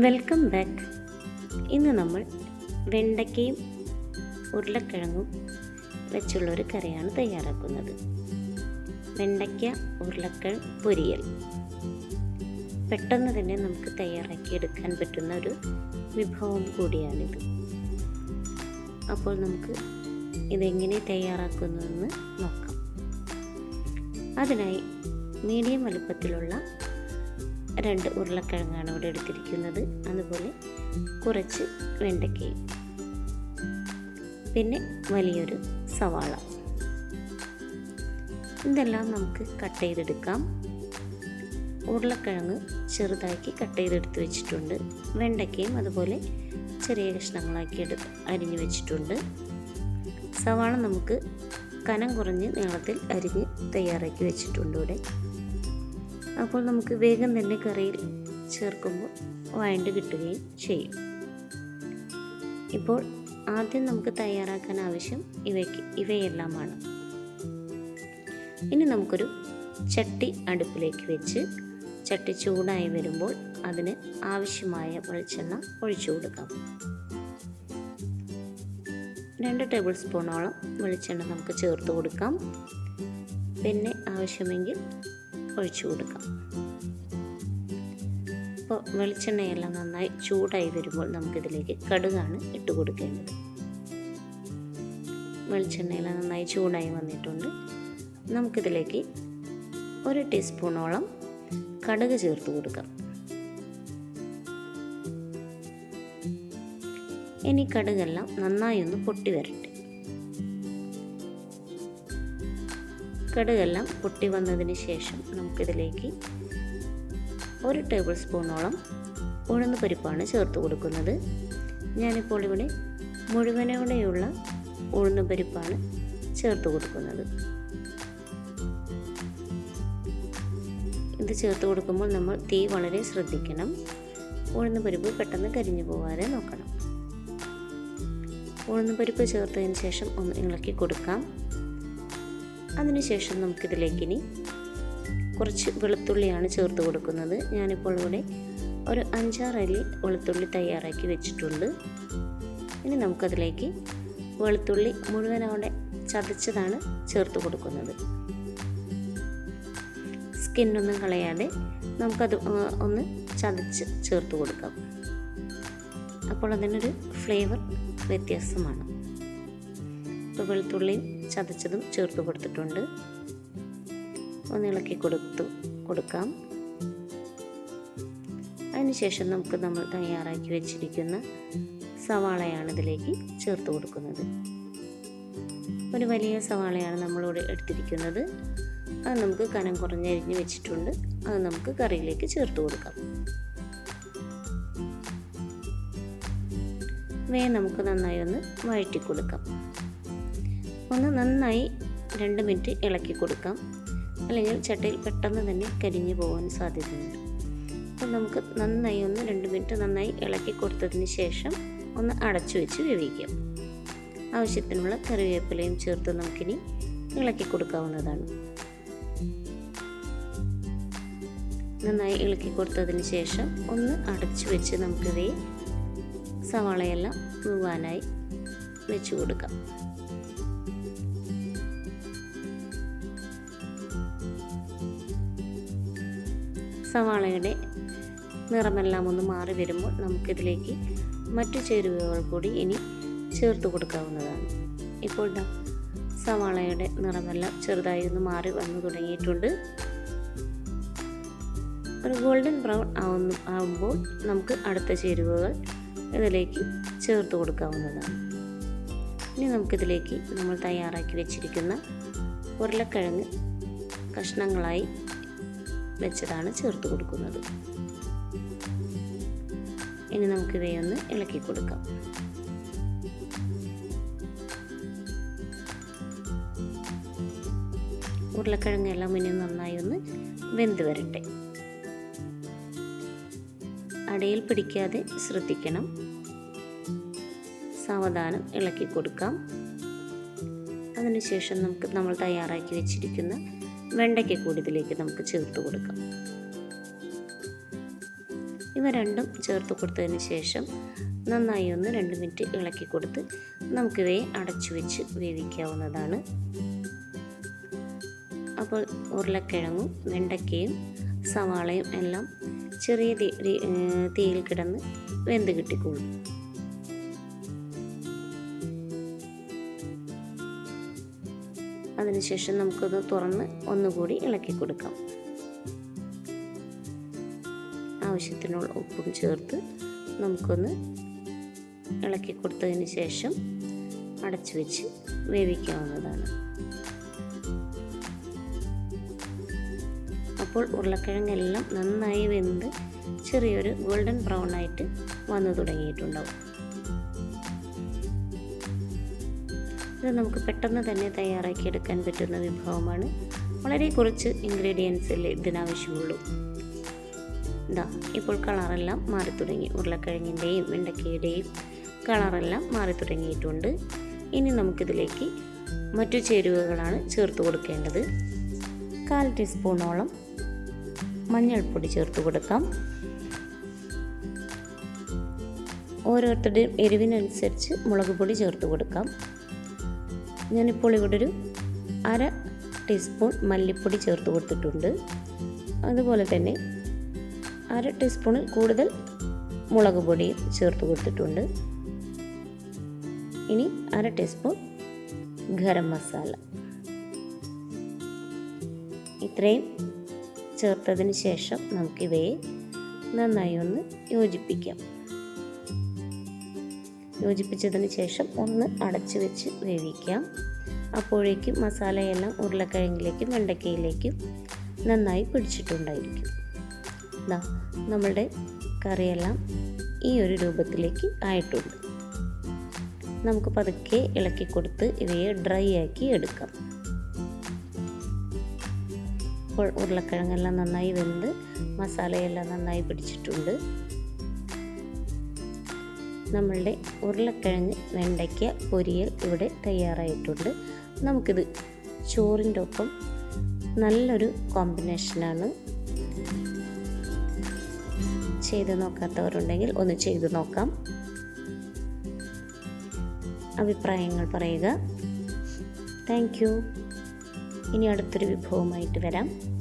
Welcome back ഇന്ന് നമ്മൾ വെണ്ടയ്ക്കയും ഉരുളക്കിഴങ്ങും വെച്ചുള്ള ഒരു കറിയാണ് തയ്യാറാക്കുന്നത്. വെണ്ടയ്ക്ക ഉരുളക്കിഴങ്ങ് പൊരിയൽ. പെട്ടെന്ന് തന്നെ നമുക്ക് തയ്യാറാക്കിയെടുക്കാൻ പറ്റുന്ന ഒരു വിഭവം കൂടിയാണിത്. അപ്പോൾ നമുക്ക് ഇതെങ്ങനെ തയ്യാറാക്കുന്നതെന്ന് നോക്കാം. അതിനായി മീഡിയം വലുപ്പത്തിലുള്ള രണ്ട് ഉരുളക്കിഴങ്ങാണ് ഇവിടെ എടുത്തിരിക്കുന്നത്. അതുപോലെ കുറച്ച് വെണ്ടയ്ക്കയും. പിന്നെ വലിയൊരു സവാള. ഇതെല്ലാം നമുക്ക് കട്ട് ചെയ്തെടുക്കാം. ഉരുളക്കിഴങ്ങ് ചെറുതാക്കി കട്ട് ചെയ്തെടുത്ത് വെച്ചിട്ടുണ്ട്. വെണ്ടയ്ക്കയും അതുപോലെ ചെറിയ കഷ്ണങ്ങളാക്കി എടു അരിഞ്ഞു വെച്ചിട്ടുണ്ട്. സവാള നമുക്ക് കനം കുറഞ്ഞ് നീളത്തിൽ അരിഞ്ഞ് തയ്യാറാക്കി വെച്ചിട്ടുണ്ട് ഇവിടെ. അപ്പോൾ നമുക്ക് വേഗം തന്നെ കറിയിൽ ചേർക്കുമ്പോൾ വഴണ്ട് കിട്ടുകയും ചെയ്യും. ഇപ്പോൾ ആദ്യം നമുക്ക് തയ്യാറാക്കാൻ ആവശ്യം ഇവയ്ക്ക് ഇവയെല്ലാമാണ്. ഇനി നമുക്കൊരു ചട്ടി അടുപ്പിലേക്ക് വെച്ച് ചട്ടി ചൂടായി വരുമ്പോൾ അതിന് ആവശ്യമായ വെളിച്ചെണ്ണ ഒഴിച്ചു കൊടുക്കാം. രണ്ട് ടേബിൾ സ്പൂണോളം വെളിച്ചെണ്ണ നമുക്ക് ചേർത്ത് കൊടുക്കാം. പിന്നെ ആവശ്യമെങ്കിൽ ഒഴിച്ചു കൊടുക്കാം. അപ്പോൾ വെളിച്ചെണ്ണയെല്ലാം നന്നായി ചൂടായി വരുമ്പോൾ നമുക്കിതിലേക്ക് കടുകാണ് ഇട്ട് കൊടുക്കേണ്ടത്. വെളിച്ചെണ്ണയെല്ലാം നന്നായി ചൂടായി വന്നിട്ടുണ്ട്. നമുക്കിതിലേക്ക് ഒരു ടീസ്പൂണോളം കടുക് ചേർത്ത് കൊടുക്കാം. ഇനി കടുകെല്ലാം നന്നായി ഒന്ന് പൊട്ടി വരട്ടെ. കടുകെല്ലാം പൊട്ടി വന്നതിന് ശേഷം നമുക്കിതിലേക്ക് ഒരു ടേബിൾ സ്പൂണോളം ഉഴുന്ന് പരിപ്പാണ് ചേർത്ത് കൊടുക്കുന്നത്. ഞാനിപ്പോൾ ഇവിടെ മുഴുവനോടെയുള്ള ഉഴുന്ന് പരിപ്പാണ് ചേർത്ത് കൊടുക്കുന്നത്. ഇത് ചേർത്ത് കൊടുക്കുമ്പോൾ നമ്മൾ തീ വളരെ ശ്രദ്ധിക്കണം. ഉഴുന്ന് പരിപ്പ് പെട്ടെന്ന് കരിഞ്ഞു പോകാതെ നോക്കണം. ഉഴുന്ന് പരിപ്പ് ചേർത്തതിന് ശേഷം ഒന്ന് ഇളക്കി കൊടുക്കാം. അതിനുശേഷം നമുക്കിതിലേക്ക് ഇനി കുറച്ച് വെളുത്തുള്ളിയാണ് ചേർത്ത് കൊടുക്കുന്നത്. ഞാനിപ്പോൾ ഇവിടെ ഒരു അഞ്ചാറ് അരി വെളുത്തുള്ളി തയ്യാറാക്കി വെച്ചിട്ടുണ്ട്. ഇനി നമുക്കതിലേക്ക് വെളുത്തുള്ളി മുഴുവനോടെ ചതച്ചതാണ് ചേർത്ത് കൊടുക്കുന്നത്. സ്കിന്നൊന്നും കളയാതെ നമുക്കത് ഒന്ന് ചതച്ച് ചേർത്ത് കൊടുക്കാം. അപ്പോൾ അതിനൊരു ഫ്ലേവർ വ്യത്യാസമാണ്. ഇപ്പോൾ വെളുത്തുള്ളിയും ചതച്ചതും ചേർത്ത് കൊടുത്തിട്ടുണ്ട്. ഒന്ന് ഇളക്കി കൊടുത്തു കൊടുക്കാം. അതിനുശേഷം നമുക്ക് നമ്മൾ തയ്യാറാക്കി വെച്ചിരിക്കുന്ന സവാളയാണ് ഇതിലേക്ക് ചേർത്ത് കൊടുക്കുന്നത്. ഒരു വലിയ സവാളയാണ് നമ്മളിവിടെ എടുത്തിരിക്കുന്നത്. അത് നമുക്ക് കനം കുറഞ്ഞരിഞ്ഞ് വെച്ചിട്ടുണ്ട്. അത് നമുക്ക് കറിയിലേക്ക് ചേർത്ത് കൊടുക്കാം. ഇവയെ നമുക്ക് നന്നായി ഒന്ന് വഴറ്റി കൊടുക്കാം ഒന്ന് നന്നായി രണ്ട് മിനിറ്റ് ഇളക്കി കൊടുക്കാം അല്ലെങ്കിൽ ചട്ടിയിൽ പെട്ടെന്ന് തന്നെ കരിഞ്ഞു പോകാൻ സാധ്യതയുണ്ട്. അപ്പോൾ നമുക്ക് നന്നായി ഒന്ന് രണ്ട് മിനിറ്റ് നന്നായി ഇളക്കി കൊടുത്തതിന് ശേഷം ഒന്ന് അടച്ചു വെച്ച് വേവിക്കാം. ആവശ്യത്തിനുള്ള കറിവേപ്പിലയും ചേർത്ത് നമുക്കിനി ഇളക്കി കൊടുക്കാവുന്നതാണ്. നന്നായി ഇളക്കി കൊടുത്തതിന് ശേഷം ഒന്ന് അടച്ചു വെച്ച് നമുക്കിവയെ സവാളയെല്ലാം മുഴുവാനായി വെച്ച് കൊടുക്കാം. സവാളയുടെ നിറമെല്ലാം ഒന്ന് മാറി വരുമ്പോൾ നമുക്കിതിലേക്ക് മറ്റു ചേരുവകൾ കൂടി ഇനി ചേർത്ത് കൊടുക്കാവുന്നതാണ്. ഇപ്പോൾ സവാളയുടെ നിറമെല്ലാം ചെറുതായി ഒന്ന് മാറി വന്നു തുടങ്ങിയിട്ടുണ്ട്. ഒരു ഗോൾഡൻ ബ്രൗൺ ആവുന്ന ആവുമ്പോൾ നമുക്ക് അടുത്ത ചേരുവകൾ ഇതിലേക്ക് ചേർത്ത് കൊടുക്കാവുന്നതാണ്. ഇനി നമുക്കിതിലേക്ക് നമ്മൾ തയ്യാറാക്കി വെച്ചിരിക്കുന്ന ഉരുളക്കിഴങ്ങ് കഷ്ണങ്ങളായി വെച്ചതാണ് ചേർത്ത് കൊടുക്കുന്നത്. ഇനി നമുക്കിതേ ഒന്ന് ഇളക്കി കൊടുക്കാം. ഉരുളക്കിഴങ്ങെല്ലാം ഇനി നന്നായി ഒന്ന് വെന്ത് വരട്ടെ. അടയിൽ പിടിക്കാതെ ശ്രദ്ധിക്കണം. സാവധാനം ഇളക്കി കൊടുക്കാം. അതിനുശേഷം നമുക്ക് നമ്മൾ തയ്യാറാക്കി വെച്ചിരിക്കുന്ന വെണ്ടയ്ക്ക കൂടി ഇതിലേക്ക് നമുക്ക് ചേർത്ത് കൊടുക്കാം. ഇവ രണ്ടും ചേർത്ത് കൊടുത്തതിന് ശേഷം നന്നായി ഒന്ന് രണ്ട് മിനിറ്റ് ഇളക്കി കൊടുത്ത് നമുക്കിവയെ അടച്ചു വെച്ച് വേവിക്കാവുന്നതാണ്. അപ്പോൾ ഉരുളക്കിഴങ്ങും വെണ്ടയ്ക്കയും സവാളയും എല്ലാം ചെറിയ തീയിൽ കിടന്ന് വെന്ത് കിട്ടിക്കോളും. അതിനുശേഷം നമുക്കൊന്ന് തുറന്ന് ഒന്നുകൂടി ഇളക്കി കൊടുക്കാം. ആവശ്യത്തിനുള്ള ഉപ്പും ചേർത്ത് നമുക്കൊന്ന് ഇളക്കി കൊടുത്തതിന് ശേഷം അടച്ചു വെച്ച് വേവിക്കാവുന്നതാണ്. അപ്പോൾ ഉരുളക്കിഴങ്ങെല്ലാം നന്നായി വെന്ത് ചെറിയൊരു ഗോൾഡൻ ബ്രൗൺ ആയിട്ട് വന്നു തുടങ്ങിയിട്ടുണ്ടാവും. ഇത് നമുക്ക് പെട്ടെന്ന് തന്നെ തയ്യാറാക്കി എടുക്കാൻ പറ്റുന്ന വിഭവമാണ്. വളരെ കുറച്ച് ഇൻഗ്രീഡിയൻസ് അല്ലേ ഇതിനാവശ്യമുള്ളൂ. ഇതാ ഇപ്പോൾ കളറെല്ലാം മാറി തുടങ്ങി ഉരുളക്കിഴങ്ങിന്റെയും വെണ്ടക്കയുടെയും കളറെല്ലാം മാറി തുടങ്ങിയിട്ടുണ്ട് ഇനി നമുക്കിതിലേക്ക് മറ്റു ചേരുവകളാണ് ചേർത്ത് കൊടുക്കേണ്ടത്. കാൽ ടീസ്പൂണോളം മഞ്ഞൾപ്പൊടി ചേർത്ത് കൊടുക്കാം. ഓരോരുത്തരുടെയും എരിവിനനുസരിച്ച് മുളക് പൊടി ചേർത്ത് കൊടുക്കാം. ഞാനിപ്പോൾ ഇവിടെ ഒരു അര ടീസ്പൂൺ മല്ലിപ്പൊടി ചേർത്ത് കൊടുത്തിട്ടുണ്ട്. അതുപോലെ തന്നെ അര ടീസ്പൂണിൽ കൂടുതൽ മുളക് പൊടിയും ചേർത്ത് കൊടുത്തിട്ടുണ്ട്. ഇനി അര ടീസ്പൂൺ ഗരം മസാല. ഇത്രയും ചേർത്തതിന് ശേഷം നമുക്കിവയെ നന്നായി ഒന്ന് യോജിപ്പിക്കാം. യോജിപ്പിച്ചതിന് ശേഷം ഒന്ന് അടച്ചു വെച്ച് വേവിക്കാം. അപ്പോഴേക്കും മസാലയെല്ലാം ഉരുളക്കിഴങ്ങിലേക്കും വെണ്ടക്കയിലേക്കും നന്നായി പിടിച്ചിട്ടുണ്ടായിരിക്കും. ഇതാ നമ്മളുടെ കറിയെല്ലാം ഈ ഒരു രൂപത്തിലേക്ക് ആയിട്ടുണ്ട്. നമുക്ക് പതുക്കെ ഇളക്കി കൊടുത്ത് ഇവയെ ഡ്രൈ ആക്കി എടുക്കാം. ഇപ്പോൾ ഉരുളക്കിഴങ്ങെല്ലാം നന്നായി വെന്ത് മസാലയെല്ലാം നന്നായി പിടിച്ചിട്ടുണ്ട്. നമ്മളുടെ ഉരുളക്കിഴങ്ങ് വെണ്ടയ്ക്ക പൊരിയൽ ഇവിടെ തയ്യാറായിട്ടുണ്ട്. നമുക്കിത് ചോറിന്റെ ഒപ്പം നല്ലൊരു കോമ്പിനേഷനാണ് ചെയ്ത് നോക്കാത്തവരുണ്ടെങ്കിൽ ഒന്ന് ചെയ്തു നോക്കാം. അഭിപ്രായങ്ങൾ പറയുക. Thank you. ഇനി അടുത്തൊരു വിഭവമായിട്ട് വരാം.